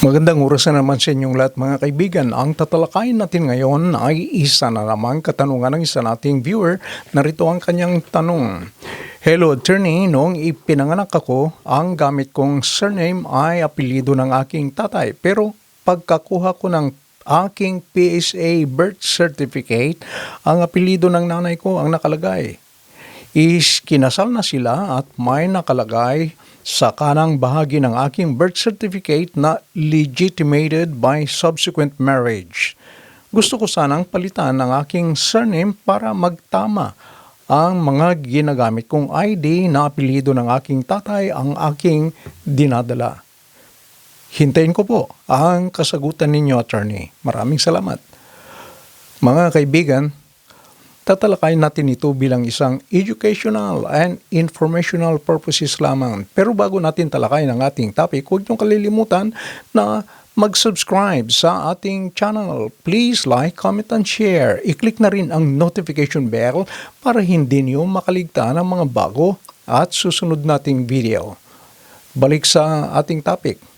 Magandang oras na naman sa inyong lahat mga kaibigan. Ang tatalakayin natin ngayon ay isa na naman katanungan ng isa nating viewer. Narito ang kanyang tanong. Hello attorney, noong ipinanganak ako, ang gamit kong surname ay apelido ng aking tatay. Pero pagkakuha ko ng aking PSA birth certificate, ang apelido ng nanay ko ang nakalagay is kinasal na sila at may nakalagay sa kanang bahagi ng aking birth certificate na legitimated by subsequent marriage. Gusto ko sanang palitan ang aking surname para magtama ang mga ginagamit kong ID na apelido ng aking tatay ang aking dinadala. Hintayin ko po ang kasagutan ninyo, attorney. Maraming salamat. Mga kaibigan, tatalakayin natin ito bilang isang educational and informational purposes lamang. Pero bago natin talakayin ang ating topic, huwag niyong kalilimutan na mag-subscribe sa ating channel. Please like, comment, and share. I-click na rin ang notification bell para hindi niyo makaligtaan ang mga bago at susunod nating video. Balik sa ating topic.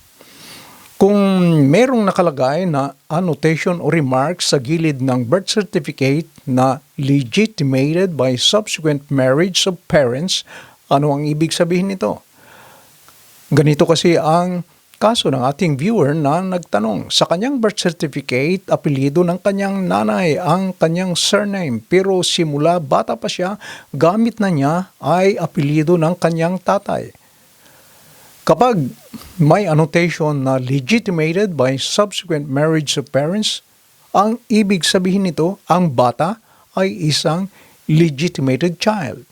Kung merong nakalagay na annotation o remarks sa gilid ng birth certificate na legitimated by subsequent marriage of parents, ano ang ibig sabihin nito? Ganito kasi ang kaso ng ating viewer na nagtanong. Sa kanyang birth certificate, apelido ng kanyang nanay ang kanyang surname. Pero simula bata pa siya, gamit na niya ay apelido ng kanyang tatay. Kapag may annotation na legitimated by subsequent marriage of parents, ang ibig sabihin nito, ang bata ay isang legitimated child.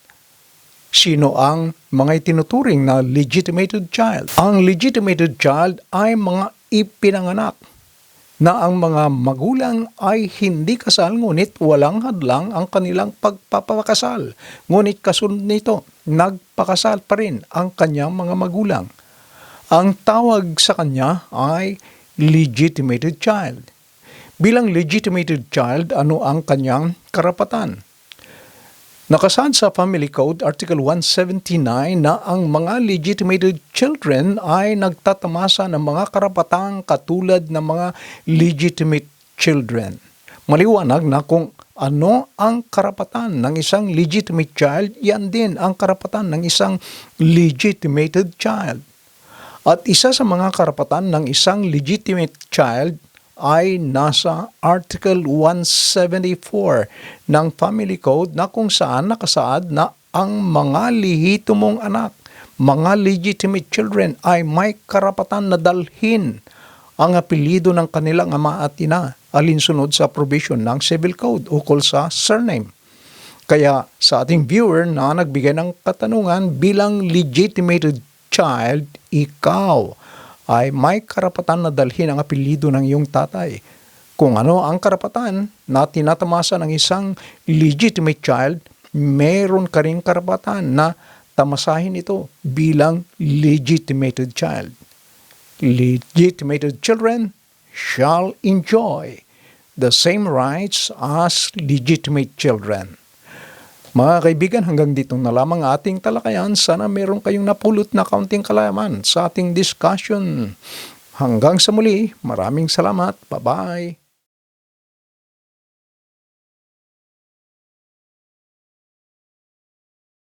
Sino ang mga itinuturing na legitimated child? Ang legitimated child ay mga ipinanganak na ang mga magulang ay hindi kasal ngunit walang hadlang ang kanilang pagpapakasal. Ngunit kasunod nito, nagpakasal pa rin ang kanyang mga magulang. Ang tawag sa kanya ay legitimated child. Bilang legitimated child, ano ang kanyang karapatan? Nakasaad sa Family Code Article 179 na ang mga legitimated children ay nagtatamasa ng mga karapatang katulad ng mga legitimate children. Maliwanag na kung ano ang karapatan ng isang legitimate child, yan din ang karapatan ng isang legitimated child. At isa sa mga karapatan ng isang legitimate child ay nasa Article 174 ng Family Code na kung saan nakasaad na ang mga lihito mong anak, mga legitimate children ay may karapatan na dalhin ang apelido ng kanilang ama at ina alinsunod sa provision ng Civil Code ukol sa surname. Kaya sa ating viewer na nagbigay ng katanungan bilang legitimated child, ikaw ay may karapatan na dalhin ang apelido ng iyong tatay. Kung ano ang karapatan na tinatamasa ng isang legitimate child, meron ka rin karapatan na tamasahin ito bilang legitimated child. Legitimated children shall enjoy the same rights as legitimate children. Mga kaibigan, hanggang dito na lamang ating talakayan. Sana meron kayong napulot na kaunting kalaman sa ating discussion. Hanggang sa muli, maraming salamat. Bye-bye.